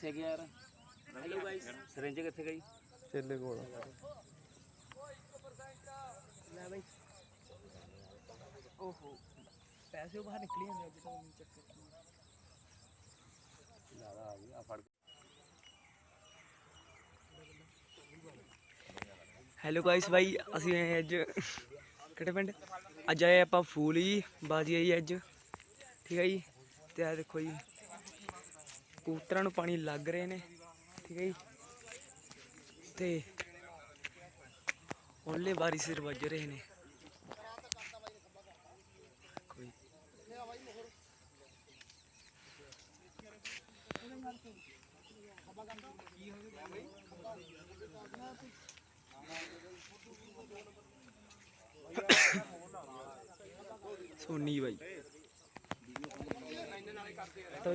ਕਿੱਥੇ ਗਿਆ ਯਾਰ? ਹੈਲੋ ਗਾਇਸ ਸਰਿੰਜ ਕਿੱਥੇ ਗਈ? ਚੇਲੇ ਕੋਲ। ਲੈ ਬਾਈ। ਓਹੋ। ਪੈਸੇ ਉਹ ਬਾਹਰ ਨਿਕਲੀ ਜਾਂਦੇ ਅੱਜ ਤਾਂ ਨਹੀਂ ਚੱਕਰ ਜ਼ਿਆਦਾ ਆ ਗਈ ਆ ਫੜ ਹੈਲੋ ਗਾਇਸ ਬਾਈ ਅਸੀਂ ਆਏ ਅੱਜ ਕਿਹੜੇ ਪਿੰਡ? ਅੱਜ ਆਏ ਆਪਾਂ ਫੂਲੀ ਬਾਜੀ ਆਈ ਅੱਜ। ਠੀਕ ਹੈ ਜੀ? ਤੇ ਆ ਦੇਖੋ ਜੀ। ਕਬੂਤਰਾਂ ਨੂੰ ਪਾਣੀ ਲੱਗ ਰਹੇ ਨੇ, ਠੀਕ ਹੈ ਜੀ। ਤੇ ਓਲੇ ਬਾਰੀ ਸਿਰ ਵੱਜ ਰਹੇ ਨੇ। ਕੋਈ ਸੋਨੀ ਬਾਈ। ਤਾਂ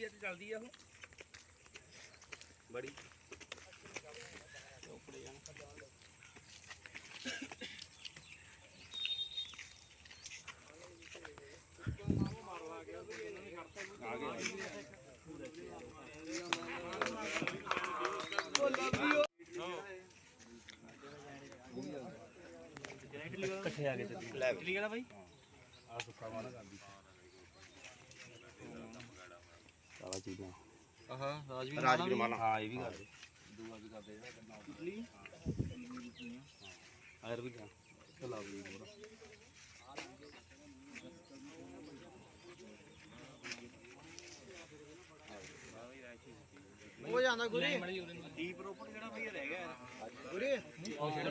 ਗਿਲਟੀ ਅੱਜ ਚੱਲਦੀ ਆ ਉਹ। ਬੜੀ। ਚੋਪੜੇ ਜਾਣ ਇਕੱਠੇ ਆ ਗਏ ਤੇ ਇਟਲੀ ਕਿਹੜਾ ਬਾਈ? ਆ ਸੁੱਕਾ ਮਾਣਾ ਗਾਂਦੀ ਸਾਰਾ ਚੀਜ਼ਾਂ ਆਹਾਂ ਰਾਜਵੀਰ ਰਾਜਵੀਰ ਮਾਲਾ ਹਾਂ ਇਹ ਵੀ ਕਰਦੇ ਦੂਆ ਵੀ ਕਰਦੇ ਜਿਹੜਾ ਇਟਲੀ? ਆਇਰ ਵੀ ਗਾ ਚਲਾ ਵੀ ਹੋਰ। ਉਹ ਜਾਂਦਾ ਗੁਰੀ ਡੀਪ ਰੋਪੜ ਜਿਹੜਾ ਭਈਆ ਰਹਿ ਗਿਆ ਗੁਰੀ ਉਹ ਜਿਹੜਾ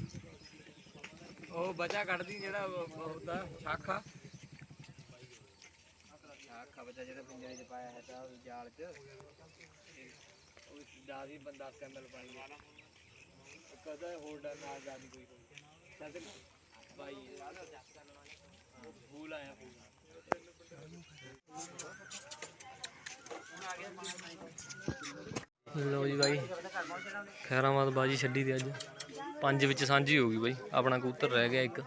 ਉਹ ਬਚਾ ਕੱਢਦੀ ਜਿਹੜਾ ਉਹਦਾ ਛਾਖਾ ਛਾਖਾ ਬਚਾ ਜਿਹੜਾ ਪਿੰਜਰੇ 'ਚ ਪਾਇਆ ਹੈ ਤਾਂ ਜਾਲ 'ਚ। ਉਹ ਦਾਦੀ ਬੰਦਾ ਸਕੰਦਲ ਪਾਈ ਕਦਾ ਹੋਲਡਰ ਨਾਲ ਜਾਦੀ ਕੋਈ ਚੱਲ ਬਾਈ ਭੂਲ ਆਇਆ ਭੂਲ ਲਓ ਜੀ ਬਾਈ ਖੈਰਾਬਾਦ ਬਾਜੀ ਛੱਡੀ ਦੀ ਅੱਜ। ਪੰਜ ਵਿੱਚ ਸਾਂਝੀ ਹੋ ਗਈ ਬਾਈ। ਆਪਣਾ ਕਬੂਤਰ ਰਹਿ ਗਿਆ ਇੱਕ।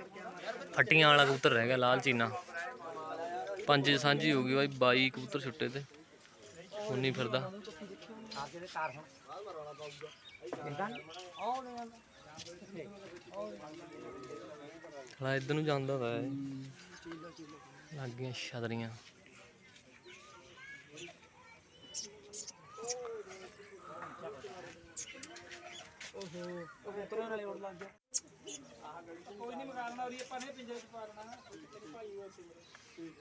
ਫੱਟੀਆਂ ਵਾਲਾ ਕਬੂਤਰ ਰਹਿ ਗਿਆ, ਲਾਲ ਚੀਨਾ। ਪੰਜ 'ਚ ਸਾਂਝੀ ਹੋ ਗਈ ਬਾਈ 22 ਕਬੂਤਰ ਛੁੱਟੇ ਤੇ। ਉਨੀ ਫਿਰਦਾ। ਥੋੜਾ ਇੱਧਰ ਨੂੰ ਜਾਂਦਾ ਵਾ ਇਹ ਲੱਗ ਗਈਆਂ ਛਤਰੀਆਂ। ਉਹ ਕਬੂਤਰਾਂ ਨਾਲੇ ਉੜ ਲੱਗ ਗਿਆ ਕੋਈ ਨਹੀਂ ਮਗਾਲਣਾ ਉਹਦੀ ਆਪਾਂ ਨੇ ਪਿੰਜਰੇ ਚ ਪਾ ਦੇਣਾ ਤੇਰੇ ਭਾਈ ਉਹ ਸੀ ਪਿੰਜਰੇ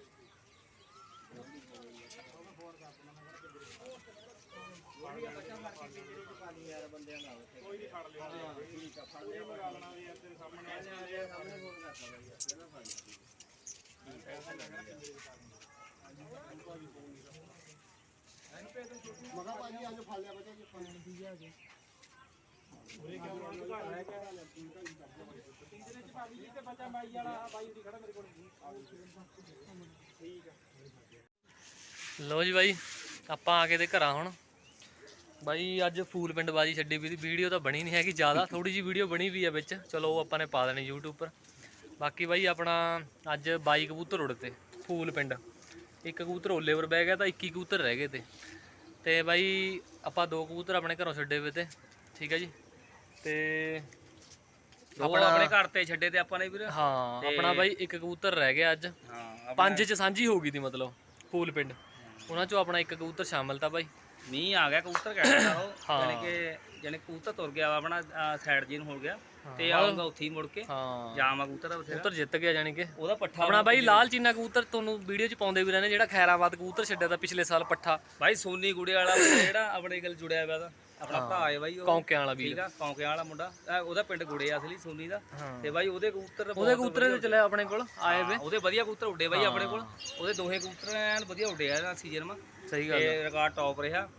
ਚ ਭਾਬੀ ਜੀ ਤੇ ਬੱਚਾ ਬਾਈ ਵਾਲਾ ਬਾਈ ਉਰੀ ਖੜਾ ਮੇਰੇ ਕੋਲ ਠੀਕ ਆ ਲੋ ਜੀ ਬਾਈ ਆਪਾਂ ਆ ਕੇ ਤੇ ਘਰਾਂ ਹੁਣ। ਬਾਈ, ਅੱਜ ਫੂਲ ਪਿੰਡ ਬਾਜੀ ਛੱਡੀ ਵੀ ਦੀ ਵੀਡੀਓ ਤਾਂ ਬਣੀ ਨਹੀਂ ਹੈਗੀ ਜ਼ਿਆਦਾ ਥੋੜੀ ਜੀ ਵੀਡੀਓ ਬਣੀ ਵੀ ਆ ਵਿੱਚ। ਚਲੋ ਉਹ ਆਪਾਂ ਨੇ ਪਾ ਦੇਣੀ YouTube ਪਰ। ਬਾਕੀ ਬਾਈ, ਆਪਣਾ ਅੱਜ ਬਾਈ ਕਬੂਤਰ ਉੜਤੇ, ਫੂਲ ਪਿੰਡ। ਇੱਕ ਕਬੂਤਰ ਓਲੇ ਪਰ ਬਹਿ ਗਿਆ ਤਾਂ 21 ਕਬੂਤਰ ਰਹਿ ਗਏ ਤੇ। ਤੇ ਬਾਈ, ਆਪਾਂ ਦੋ ਕਬੂਤਰ ਆਪਣੇ ਘਰੋਂ ਛੱਡੇ ਹੋਏ ਤੇ। ਠੀਕ ਹੈ ਜੀ? ਤੇ ਆਪਣਾ ਆਪਣੇ ਘਰ ਤੇ ਛੱਡੇ ਤੇ ਆਪਾਂ ਨੇ ਵੀਰ। ਹਾਂ ਆਪਣਾ ਬਾਈ ਇੱਕ ਕਬੂਤਰ ਰਹਿ ਗਿਆ ਅੱਜ। ਹਾਂ ਪੰਜ ਚ ਸਾਂਝੀ ਹੋ ਗਈ ਦੀ ਮਤਲਬ ਫੂਲ ਪਿੰਡ। ਉਹਨਾਂ ਚੋਂ ਆਪਣਾ ਇੱਕ ਕਬੂਤਰ ਸ਼ਾਮਲ ਤਾਂ ਬਾਈ। ਮੀਂਹ ਆ ਗਿਆ ਕਬੂਤਰ ਕਹਿੰਦਾ ਉਹ। ਹਾਂ। ਯਾਨੀ ਕਿ ਯਾਨੀ ਕਬੂਤਰ ਤੁਰ ਗਿਆ ਵਾ ਆਪਣਾ ਸਾਈਡ ਜੀ ਨੂੰ ਹੋ ਗਿਆ। ਤੇ ਆਉਂਗਾ ਉੱਥੇ ਹੀ ਮੁੜ ਕੇ। ਹਾਂ। ਜਾਮਾ ਕਬੂਤਰ ਬਥੇਰਾ। ਕਬੂਤਰ ਜਿੱਤ ਗਿਆ ਜਾਨੀ ਕਿ। ਉਹਦਾ ਪੱਠਾ ਆਪਣਾ ਬਾਈ ਲਾਲ ਚੀਨਾ ਕਬੂਤਰ ਤੁਹਾਨੂੰ ਵੀਡੀਓ ਚ ਪਾਉਂਦੇ ਵੀ ਰਹਿੰਦੇ ਜਿਹੜਾ ਖੈਰਾਬਾਦ ਕਬੂਤਰ ਛੱਡਿਆ ਤਾਂ ਪਿਛਲੇ ਸਾਲ ਪੱਠਾ। ਬਾਈ ਸੋਨੀ ਗੁੜੇ ਵਾਲਾ ਜਿਹੜਾ ਆਪਣੇ ਗੱਲ ਜੁੜਿਆ ਹੋਇਆ ਦਾ। ਆਪਣਾ ਭਰਾ ਹੈ ਬਾਈ ਉਹ ਕੌਂਕਿਆਂ ਵਾਲਾ ਵੀਰ। ਠੀਕ ਆ ਕੌਂਕਿਆਂ ਵਾਲਾ ਮੁੰਡਾ। ਇਹ ਉਹਦਾ ਪਿੰਡ ਗੁੜੇ ਆ ਅਸਲੀ ਸੋਨੀ ਦਾ। ਹਾਂ। ਤੇ ਬਾਈ ਉਹਦੇ ਕਬੂਤਰ ਉਹਦੇ ਬਹੁਤ ਕਬੂਤਰੇ ਤੇ ਚੱਲਿਆ ਆਪਣੇ ਕੋਲ ਆਏ ਵੇ। ਹਾਂ, ਉਹਦੇ ਵਧੀਆ ਕਬੂਤਰ ਉੱਡੇ ਬਾਈ ਆਪਣੇ ਕੋਲ। ਉਹਦੇ ਦੋਹੇ ਕਬੂਤਰ ਐਨ ਵਧੀਆ ਉੱਡੇ ਆ ਸੀਜ਼ਨ ਮਾ। ਸਹੀ ਗੱਲ ਤੇ ਰਿਕਾਰਡ ਟੌਪ ਰਿਹਾ।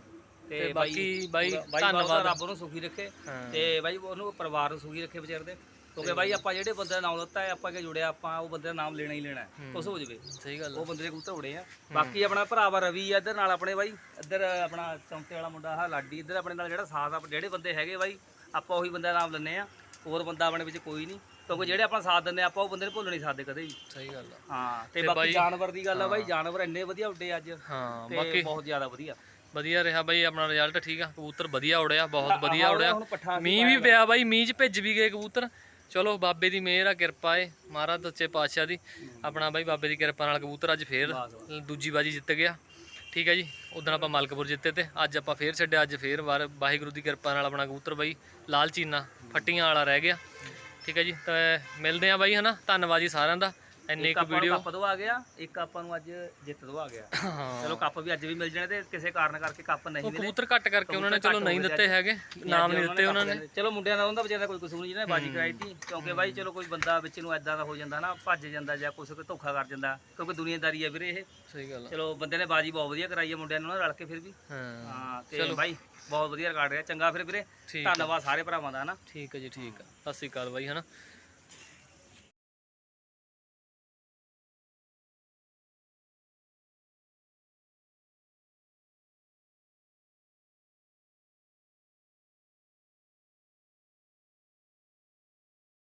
ਤੇ ਤੇ ਬਾਕੀ ਬਾਈ ਧੰਨਵਾਦ ਧੰਨਵਾਦ ਰੱਬ ਨੂੰ ਸੁਖੀ ਰੱਖੇ। ਹਾਂ। ਤੇ ਬਾਈ ਉਹਨੂੰ ਪਰਿਵਾਰ ਨੂੰ ਸੁਖੀ ਰੱਖੇ ਵਿਚਾਰ ਦੇ। ਕਿਉਂਕਿ ਬਾਈ ਆਪਾਂ ਜਿਹੜੇ ਬੰਦੇ ਦਾ ਨਾਮ ਦਿੱਤਾ ਹੈ ਆਪਾਂ ਕਿ ਜੁੜਿਆ ਆਪਾਂ ਉਹ ਬੰਦੇ ਦਾ ਨਾਮ ਲੈਣਾ ਹੀ ਲੈਣਾ ਹੈ। ਕੁਛ ਹੋ ਜਵੇ। ਸਹੀ ਗੱਲ ਉਹ ਬੰਦੇ ਦੇ ਕਬੂਤਰ ਉੜੇ ਆ। ਬਾਕੀ ਆਪਣਾ ਭਰਾਵਾ ਰਵੀ ਆ ਇੱਧਰ ਨਾਲ ਆਪਣੇ ਬਾਈ ਇੱਧਰ ਆਪਣਾ ਚੌਂਤੇ ਵਾਲਾ ਮੁੰਡਾ ਆ ਲਾਡੀ ਇੱਧਰ ਆਪਣੇ ਨਾਲ ਜਿਹੜਾ ਸਾਥ ਆ ਜਿਹੜੇ ਬੰਦੇ ਹੈਗੇ ਬਾਈ ਆਪਾਂ ਉਹੀ ਬੰਦੇ ਦਾ ਨਾਮ ਲੈਂਦੇ ਆ। ਹੋਰ ਬੰਦਾ ਆਪਣੇ ਵਿੱਚ ਕੋਈ ਨਹੀਂ। ਕਿਉਂਕਿ ਜਿਹੜੇ ਆਪਾਂ ਸਾਥ ਦਿੰਦੇ ਆ, ਆਪਾਂ ਉਹ ਬੰਦੇ ਨੂੰ ਭੁੱਲ ਨਹੀਂ ਸਕਦੇ ਕਦੇ ਵੀ। ਸਹੀ ਗੱਲ ਆ। ਹਾਂ ਤੇ ਬਾਕੀ ਜਾਨਵਰ ਦੀ ਗੱਲ ਆ ਬਾਈ ਜਾਨਵਰ ਇੰਨੇ ਵਧੀਆ ਉੱਡੇ ਅੱਜ। ਹਾਂ ਤੇ ਬਾਕੀ ਬਹੁਤ ਜ਼ਿਆਦਾ ਵਧੀਆ। ਵਧੀਆ ਰਿਹਾ ਬਾਈ ਆਪਣਾ ਰਿਜ਼ਲਟ ਠੀਕ ਆ। ਕਬੂਤਰ ਵਧੀਆ ਉੜਿਆ ਬਹੁਤ ਵਧੀਆ ਉੜਿਆ। ਹੁਣ ਪੱਠਾ ਮੀਂਹ ਵੀ ਪਿਆ ਬਾਈ ਮੀਂਹ ਚ ਭਿੱਜ ਵੀ ਗਏ ਕਬੂਤਰ। ਚਲੋ ਬਾਬੇ ਦੀ ਮਿਹਰ ਆ ਕਿਰਪਾ ਏ ਮਹਾਰਾਜ ਸੱਚੇ ਪਾਤਸ਼ਾਹ ਦੀ। ਆਪਣਾ ਬਾਈ ਬਾਬੇ ਦੀ ਕਿਰਪਾ ਨਾਲ ਕਬੂਤਰ ਅੱਜ ਫੇਰ ਦੂਜੀ ਬਾਜੀ ਜਿੱਤ ਗਿਆ। ਠੀਕ ਹੈ ਜੀ ਉਦੋਂ ਆਪਾਂ ਮਲਕਪੁਰ ਜਿੱਤੇ ਤੇ ਅੱਜ ਆਪਾਂ ਫੇਰ ਛੱਡਿਆ ਅੱਜ ਫੇਰ ਵਾਰ ਵਾਹਿਗੁਰੂ ਦੀ ਕਿਰਪਾ ਨਾਲ ਆਪਣਾ ਕਬੂਤਰ ਬਾਈ ਲਾਲ ਚੀਨਾ ਫੱਟੀਆਂ ਵਾਲਾ ਰਹਿ ਗਿਆ। ਠੀਕ ਹੈ ਜੀ ਤਾਂ ਮਿਲਦੇ ਆ ਬਾਈ ਹਨਾ? ਧੰਨਵਾਦ ਜੀ ਸਾਰਿਆਂ ਦਾ। ਇੰਨੀ ਇੱਕ ਕੁ ਆਪਾਂ ਨੂੰ ਵੀਡੀਓ। ਕੱਪ ਦੋ ਆ ਗਿਆ ਇੱਕ ਆਪਾਂ ਨੂੰ ਅੱਜ ਜਿੱਤ ਦੋ ਆ ਗਿਆ। ਹਾਂ। ਚਲੋ ਕੱਪ ਵੀ ਅੱਜ ਵੀ ਮਿਲ ਜਾਣੇ ਤੇ ਕਿਸੇ ਕਾਰਨ ਕਰਕੇ ਕੱਪ ਨਹੀਂ ਉਹ ਮਿਲੇ। ਕਬੂਤਰ ਘੱਟ ਕਰਕੇ ਉਹਨਾਂ ਨੇ ਚਲੋ ਨਹੀਂ ਦਿੱਤੇ ਹੈਗੇ ਨਾਮ ਨਹੀਂ ਦਿੱਤੇ ਉਹਨਾਂ ਨੇ। ਚਲੋ ਮੁੰਡਿਆਂ ਦਾ ਉਹਦਾ ਵਿਚਾਰਾ ਕੋਈ ਕਸੂਰ ਨਹੀਂ ਜਿਹਨੇ ਬਾਜੀ ਕਰਾਈ ਸੀ ਕਿਉਂਕਿ ਬਾਈ ਚਲੋ ਕੋਈ ਬੰਦਾ ਵਿੱਚ ਨੂੰ ਐਦਾਂ ਦਾ ਹੋ ਜਾਂਦਾ ਨਾ ਭੱਜ ਜਾਂਦਾ ਜਾਂ ਕੁਛ ਕੋਈ ਧੋਖਾ ਕਰ ਜਾਂਦਾ ਕਿਉਂਕਿ ਦੁਨੀਆਦਾਰੀ ਹੈ ਵੀਰੇ ਇਹ। ਸਹੀ ਗੱਲ ਆ। ਚਲੋ ਬੰਦੇ ਨੇ ਬਾਜੀ ਬਹੁਤ ਵਧੀਆ ਕਰਾਈ ਹੈ ਮੁੰਡਿਆਂ ਨੂੰ ਨਾ ਰਲ ਕੇ ਫਿਰ ਵੀ। ਹਾਂ। ਹਾਂ ਤੇ ਬਾਈ ਬਹੁਤ ਵਧੀਆ ਰਿਕਾਰਡ ਰਿਹਾ ਚੰਗਾ ਫਿਰ ਵੀਰੇ। ਠੀਕ ਆ। ਧੰਨਵਾਦ ਸਾਰੇ ਭਰਾਵਾਂ ਦਾ ਹਨਾ। ਠੀਕ ਹੈ ਜੀ ਠੀਕ ਆ। ਸਤਿ ਸ਼੍ਰੀ ਅਕਾਲ ਬਾਈ ਹਨਾ।